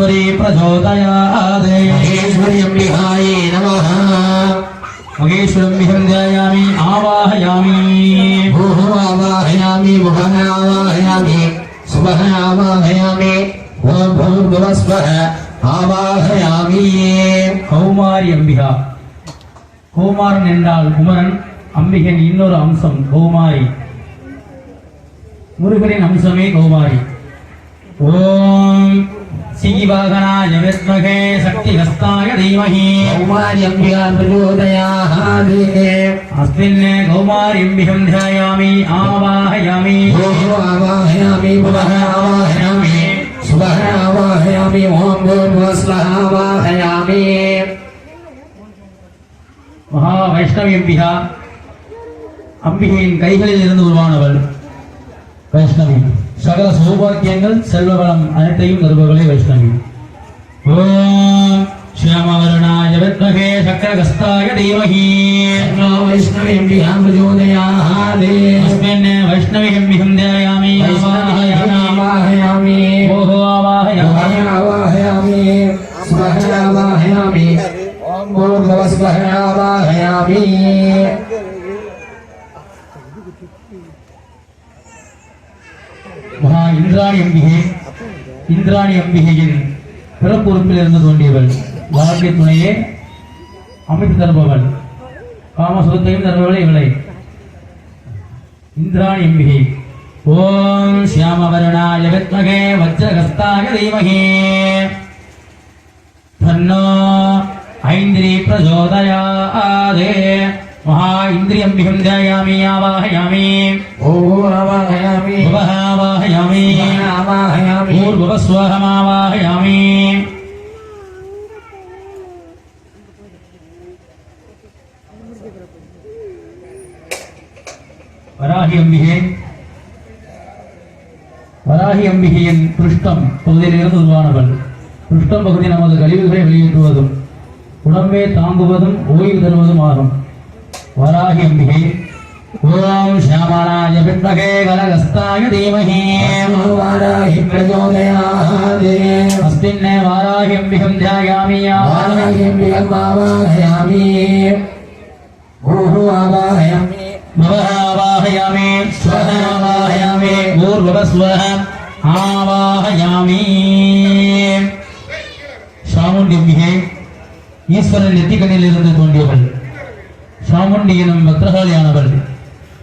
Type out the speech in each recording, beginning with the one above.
மகேஸ்வரி பிரச்சோதயாத் महेश्वर्यम्बिकायै नमः மகேஸ்வரம் மிகம் தியாயாமி ஆவாஹயாமி भूः आवाहयामि मुखः आवाहयामि सुभः आवाहयामि ॐ भूर्भुवस्वः आवाहयामि கௌமாரி அம்பிகா கௌமாரன் என்றால் குமரன் அம்பிகையின் இன்னொரு அம்சம் கௌமாரி முருகனின் அம்சமே கௌமாரி ஓம் சிகிவாகனாய வித்மகே சக்தி ஹஸ்தாய தீமஹி कौमार्यम्बिका प्रचोदयात् अस्मिन् कौमारीं विहं ध्यायामि आवाहयामि भूः आवाहयामि भुवः आवाहयामि सुभः आवाहयामि ॐ भूर्भुवस्वः आवाहयामि மகா வைஷ்ணவி அம்பிகா அம்பிகையின் கைகளில் இருந்து உருவானவள் வைஷ்ணவி சகல சௌபாக்கியங்கள் செல்வவளம் அனைத்தையும் தருபவளே வைஷ்ணவி ஓம் श्यामवर्णाय विद्महे शक्रगस्ताय धीमहि तन्नो वैष्णवीम्बिकां प्रचोदयात् अस्मिन् वैष्णवीं विहं ध्यायामि आवाहयामि ओहो आवाहयामि आवाहयामि स्वः आवाहयामि ॐ भूर्भुवस्वः இந்திராணி அம்பிகை இந்திராணி அம்பிகையின் பிறப்பு உறுப்பில் இருந்து தோன்றியவள் வாழ்க்கை துணையே அமைத்து தருபவள். காமசுரத்தையும் தருபவளை இவளை. இந்திராணி அம்பிகை. ஓம் சியாமவருணாய வித்மகே வஜ்ரகஸ்தாக தீமகே. தன்னோ ஐந்திரி பிரச்சோதயாதே மகா இந்திரியம்பிகம் ஜயாமி ஆவாகயாமி. ஓ ஆவாகயாமி. உபஹா பூர்வபஸ்வகமாவாகயாமி வராகி அம்பிகை வராகி அம்பிகையின் பிருஷ்டம் பகுதியில் இருந்து உருவானவள். பிருஷ்டம் பகுதி நமது கழிவுகளை வெளியேற்றுவதும் உடம்பே தாங்குவதும் ஓய்வு தருவதும் ஆகும். வராகி அம்பிகை. ஓம் श्यामलाय विद्महे गलगस्ताय धीमहि वाराहि प्रचोदयात् अस्मिन् वाराह्यम्बिकं ध्यायामि वाराहिम्बिकम् आवाहयामि भूः आवाहयामि भवः आवाहयामि स्वः आवाहयामि भूर्भुवस्वः आवाहयामि சாமுண்டியம்பிகை ஈஸ்வரன் நெத்திக்கண்ணில் இருந்து தோன்றியவள் சாமுண்டி எனும் பத்ரகாளியானவள்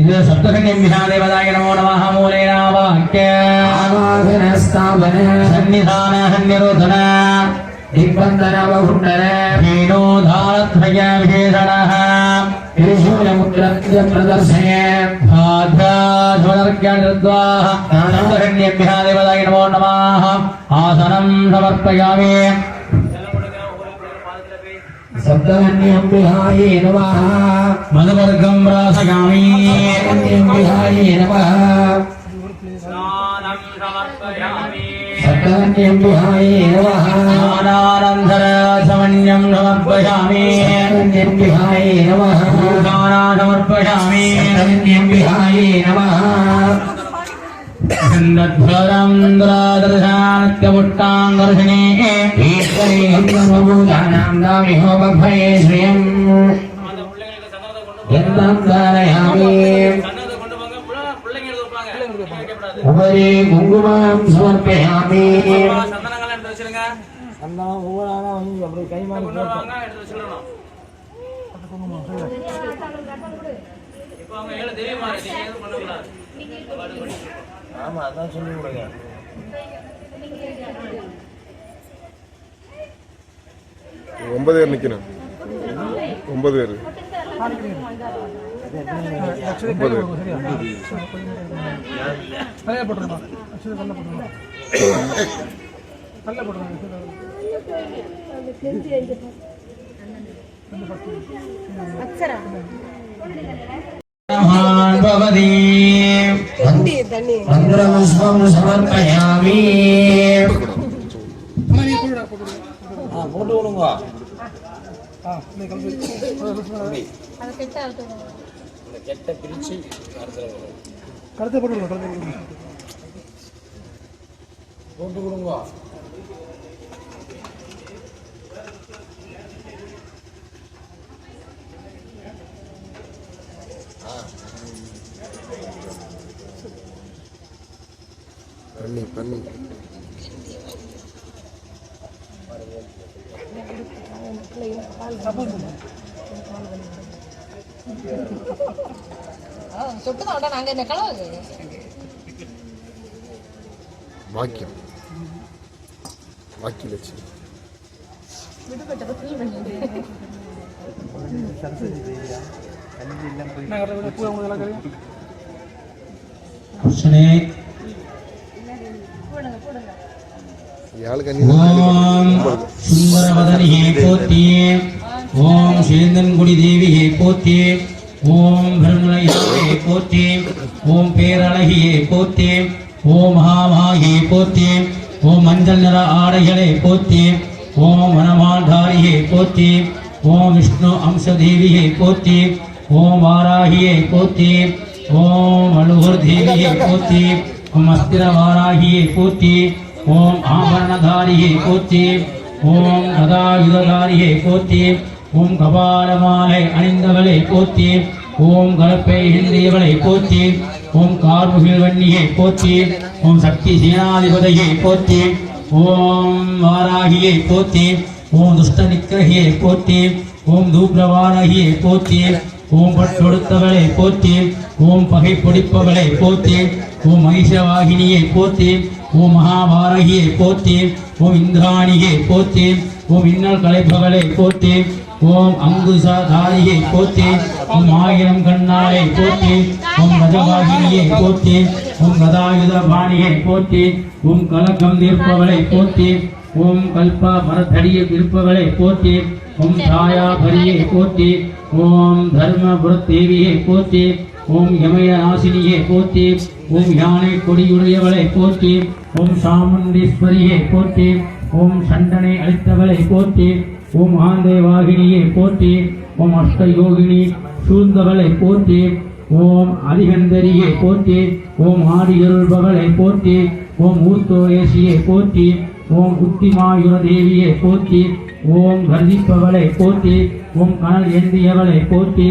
இது சப்தசங்கம்யாதேவதாய நமோ நமஹ மூலேனாவாக்கிய ஆவாசனஸ்தாபன சன்னிதான சன்னிரோதன दिग्बन्धनवहुण्डन हेणोधारत्रय विशेषणः त्रिशूलमुद्रस्य प्रदर्शय भाद्राध्वनर्घ्यनिर्द्वाः नानन्दहण्यभ्यः देवताय नमो नमाः आसनं समर्पयामि शब्दहन्यं विहाय नमः मधुवर्गं रासयामि सप्तमन्यम्बिहायै नमः स्नानं समर्पयामि सप्तमन्यम्बिहायै नमः स्नानानन्तरसमन्यं समर्पयामि सप्तमन्यम्बिहायै नमः पूजाना समर्पयामि सप्तमन्यम्बिहायै नमः छन्दध्वरं दुरादर्शानत्यपुट्टाङ्गर्षणे ईश्वरे सर्वभूतानां दामिहोपभये श्रियम् यन्तं धारयामि உபரி எடுத்து வச்சிருங்க சந்தனம் ஒவ்வொரு வாங்கி கை மாறி ஆமா அதான் சொல்லி கொடுங்க ஒன்பது பேர் நிக்கணும். ஒன்பது பேர். மந்திரபுஷ்பம் சமர்ப்பயாமி போட்டு விடுங்க இந்த கெட்ட பிரித்து பண்ணி பண்ணி. சப்போஸ் சொட்டுதான் விட்டா நாங்க என்ன கலவு வாக்கியம். வாக்கி வச்சு. கிருஷ்ணே சுந்தரமதனியை போத்தியே. ஓம் சேந்தன்குடி தேவியை போத்தியே. ஓம் பிரம்மலையாவே போற்றி ஓம் பேரழகியே போற்றி ஓம் மகாமாகியே போற்றி ஓம் மஞ்சள் நிற ஆடைகளே போற்றி ஓம் வனமாண்டாரியே போற்றி ஓம் விஷ்ணு அம்சதேவியே போற்றி ஓம் வாராகியே போற்றி ஓம் அழுகூர் தேவியே போற்றி ஓம் அஸ்திர வாராகியே போற்றி ஓம் ஆபரணதாரியே போற்றி ஓம் கதாயுததாரியே போற்றி ஓம் கபாலமாலை அணிந்தவளை போற்றி ஓம் கலப்பை ஏந்தியவளை போற்றி ஓம் கார்முகில் வன்னியை போற்றி ஓம் சக்தி சேனாதிபதியை போற்றி ஓம் வாராகியை போற்றி ஓம் துஷ்ட நிக்கிரகியை போற்றி ஓம் தூப்ரவாராகியை போற்றி ஓம் பட்டொடுத்தவளை போற்றி ஓம் பகை பொடிப்பவளை போற்றி ஓம் மகிஷவாகினியை போற்றி ஓம் மகாபாரகியை போற்றி ஓம் இந்திராணியை போற்றி ஓம் இன்னல் கலைப்பவளை போற்றி ஓம் அங்குசாதாரியை போற்றி உம் ஆயிரம் கண்ணாலை போற்றி உம் கஜவாகினியை போற்றி உம் கதாயுத பாணியை போற்றி உம் கலக்கம் நிற்பவளை போற்றி ஓம் கல்பா மரத்தடியில் இருப்பவளை போற்றி ஓம் தாயா பரியை போற்றி ஓம் தர்மபுர தேவியை போற்றி ஓம் யமய நாசினியை போற்றி ஓம் யானை கொடியுடையவளை போற்றி ஓம் சாமுண்டீஸ்வரியை போற்றி ஓம் சண்டனை அளித்தவளை போற்றி ஓம் ஆந்தை வாகினியை போற்றி ஓம் அஷ்ட யோகினி சூழ்ந்தவளை போற்றி ஓம் அதிகந்தரியை போற்றி ஓம் ஆடியருள்பவளை போற்றி ஓம் ஊர்த்தோரேசியை போற்றி ஓம் உத்திமாயுர தேவியை போற்றி ஓம் கர்ஜிப்பவளை போற்றி ஓம் கனல் ஏந்தியவளை போற்றி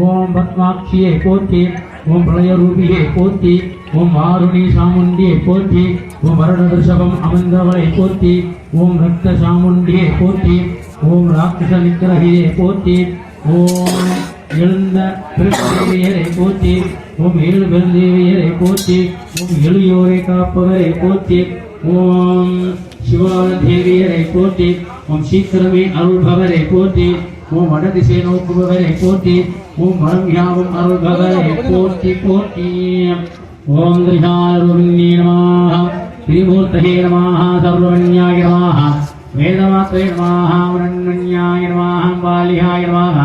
ஓம் பத்மாட்சியை போற்றி ஓம் பிரளயரூபியை போற்றி ஓம் ஆருணி சாமுண்டியை போற்றி ஓம் வருட ரிஷபம் அமர்ந்தவளை போற்றி ஓம் ரத்த சாமுண்டியை போற்றி ஓம் ராட்சச நிக்கிரகியை போற்றி. ஓம் எழுந்த பெருந்தேவியரை போற்றி. ஓம் ஏழு பெருந்தேவியரை போற்றி. ஓம் எளியோரை காப்பவரை போற்றி. ஓம் சிவான தேவியரை போற்றி. ஓம் சீக்கிரமே அருள்பவரை போற்றி. ஓம் வடதிசை நோக்குபவரை போற்றி. ஓம் மனம் யாவும் அருள்பவரை போற்றி போற்றி. ஓம் திரிஷாருண்யே நமாக திரிமூர்த்தகே நமாக சர்வண்யாய நமாக वेदमात्रे नमाः वरण्मण्याय नमाः बालिहाय नमाः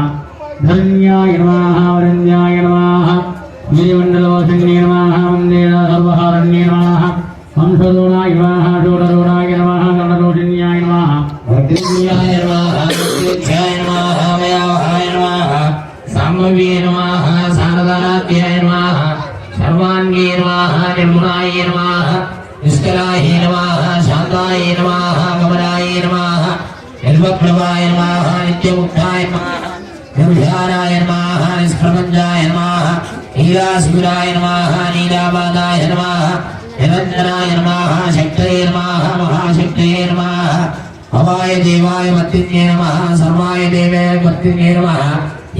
धन्याय नमाः గరుడానాయ నమః నిష్ప్రపంచాయ నమః నీలాసురాయ నమః నీలాబాదాయ నమః నిరంజనాయ నమః శక్తయే నమః మహాశక్తయే నమః భవాయ దేవాయ మత్తిన్యే నమః సర్వాయ దేవాయ మత్తిన్యే నమః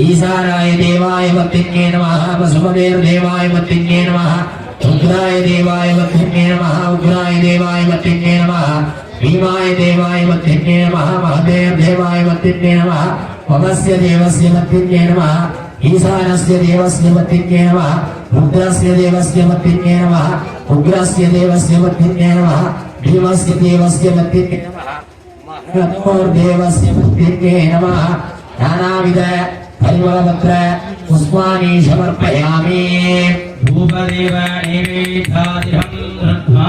ఈశానాయ దేవాయ మత్తిన్యే నమః వసుమదేవ దేవాయ మత్తిన్యే నమః ఉగ్రాయ దేవాయ మత్తిన్యే నమః ఉగ్రాయ దేవాయ మత్తిన్యే నమః భీమాయ దేవాయ మత్తిన్యే నమః మహదేవ దేవాయ మత్తిన్యే నమః पवस्य देवस्य नमः, ईशानस्य देवस्य नमः, रुद्रस्य देवस्य नमः, उग्रस्य देवस्य नमः, भीमस्य देवस्य मत्तिन्ये नमः देवस्य मत्तिन्ये नमः। नानाविध परिमलपत्र पुष्पाणि समर्पयामि। భూపదేవ నైవేద్యాదిహం కృత్వా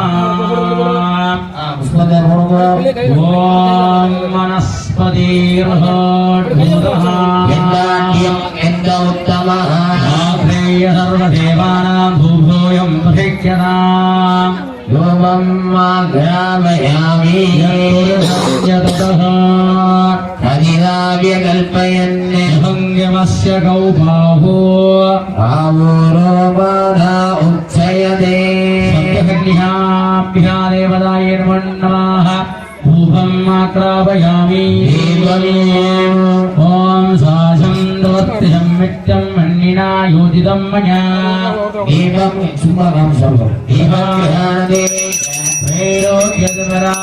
ఓం మనస్పతిర్హోద్భూతః ఎంద ఉత్తమః ఆశ్రేయ సర్వదేవానాం భూభూయం ప్రతిక్షతాం भूभूयं प्रशिक्ष्यताम् योमम् ग्रामयामि यततः कविराव्यकल्पयन् भङ्गमस्य गौबाहो आवोरो बाधा उच्चयते सप्तकन्याभ्या देवताय नमो नमः धूपम् आक्रापयामि ॐ साशन्दवत्यं मित्यं मन्निना योजितं मया दीपम् सुम्भकं सर्वम् दीपम् ध्यानदेवे त्रैलोक्यपराभगम्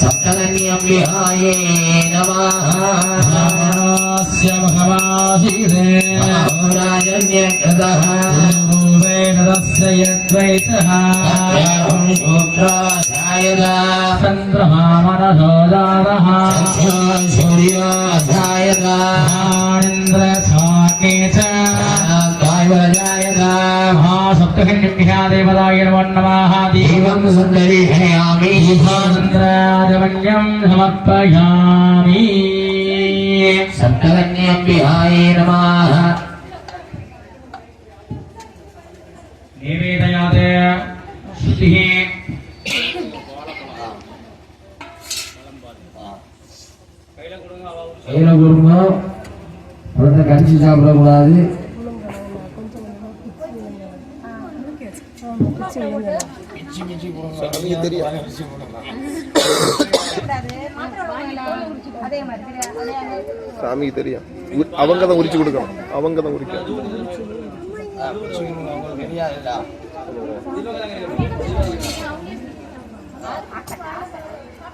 सप्तकन्यम् विहाय नमः रामस्य भगवासीते राजन्यकृतः वेदस्य यद्वैतः शुक्राधायदा चन्द्रमामनसोदारः सूर्याधायदा इन्द्रसाके च कायवजायदा महासप्तकन्यभ्या देवताय नमो नमः दीपम् सुन्दरीषयामि दीपानन्द्राजमन्यं समर्पयामि सप्तकन्यम् विहाय नमः निवेदयात् श्रुतिः கையில கொடுங்க பழத்தை கடிச்சு சாப்பிடக்கூடாது. சாமிக்கு தெரியும். அவங்க தான் உரிச்சு கொடுக்கணும். அவங்க தான் உரிக்கணும்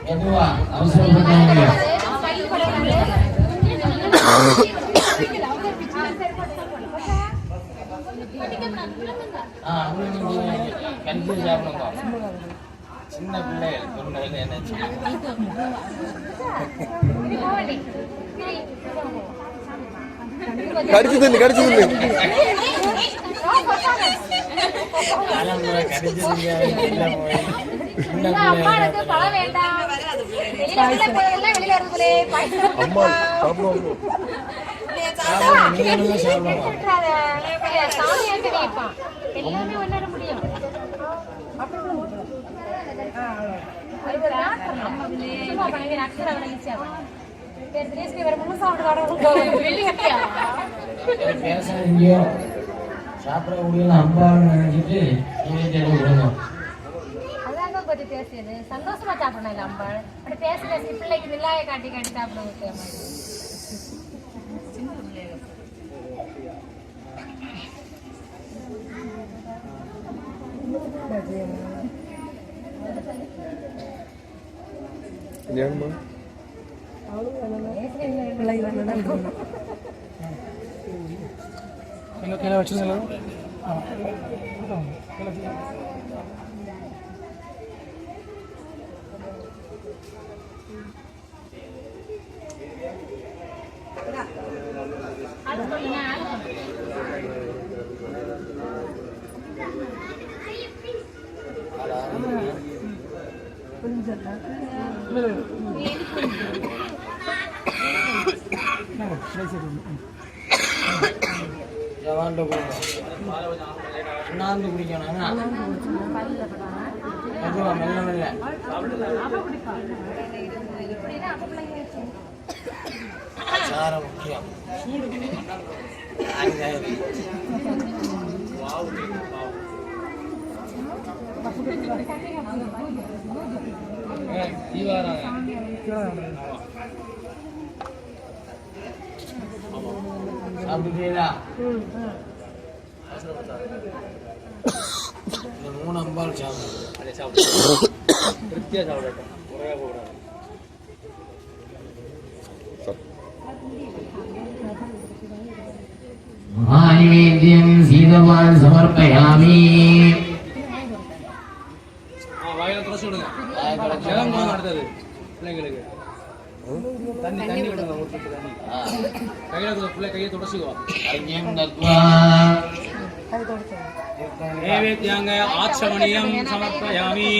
மெதுவா கடிச்சு சாப்பிடுங்க சின்ன பிள்ளைகள் தொண்டையில் என்ன கடிச்சு தின்னு கடிச்சு தின்னு. அம்மா. எல்லாமே ஒன்னாட முடியும் சாப்பிட முடியல அம்பான்னு நினைச்சிட்டு அதாங்க பத்தி பேசியது சந்தோஷமா சாப்பிடணும். இல்லை அம்பாள் அப்படி பேசி பேசி பிள்ளைக்கு நில்லாய காட்டி காட்டி சாப்பிட നിങ്ങൾക്കെല്ലാം വെച്ചിരുന്നല്ലോ ആ Thank you. ஜவான்ட கொடுங்க அண்ணாந்து குடிக்கணும் மெதுவா மெல்ல மெல்ல சாரம் முக்கியம் அப்படிங்களா இந்த மூணு அம்பாள் சாப்பிடணும் அதே சாப்பிடணும் திருப்தியாக சாப்பிடட்டும் குறையாக போகக்கூடாது மாநிவேத்தியம் சீதவான் சமர்ப்பயாமி கையில ஃபுல்லாக கையை தொடச்சிக்கோ நைவேத்தியாங்க ஆட்சமணியம் சமர்ப்பயாமி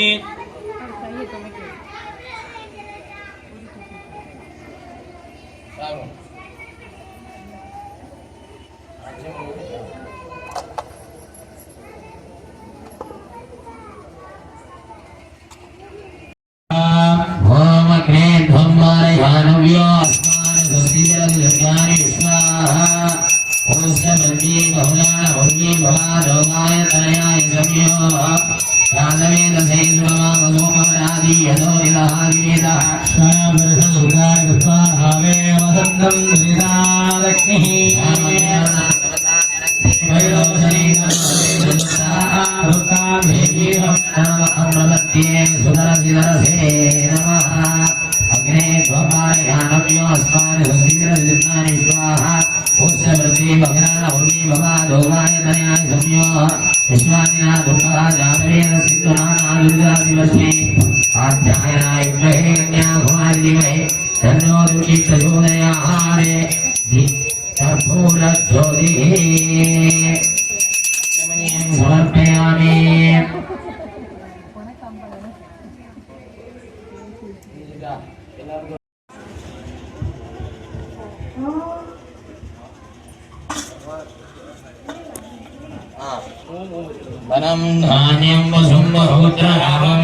ధాన్యం ధాన్యం వసుం బహుద్రావం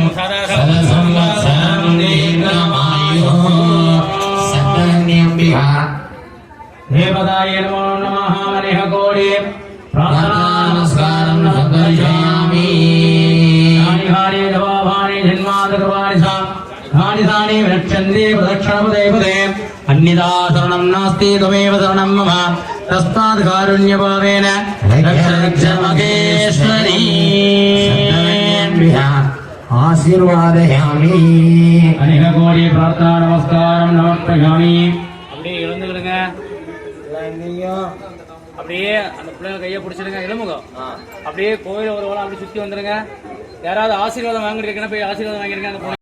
సరసంవత్సరం దీర్ఘమాయు సకన్యం విహార్ దేవదాయ నమో నమః మనిహ కోడి ప్రాణానమస్కారం సమర్పయామి. హాని హాని దవాభాని జన్మాదకవాణి సా. హాని హాని విరక్షందే ప్రదక్షిణముదే పదే అన్యదా నాస్తి త్వమేవ శరణం మమ. कारुण्यभावेन रक्ष रक्ष महेश्वरी सकलन्यम्बिका आशीर्वादयामि அநேக கோடி பிரார்த்தனா நமஸ்காரம் நமஸ்காமி அப்படியே எழுந்துக்கிடுங்க அப்படியே அந்த பிள்ளைங்க கையை பிடிச்சிடுங்க இளமுகம் அப்படியே கோயில் ஒரு வளம் அப்படி சுத்தி வந்துருங்க யாராவது ஆசீர்வாதம் வாங்கிருக்கீங்கன்னா போய் ஆசீர்வாதம் வாங்கிருங்க அந்த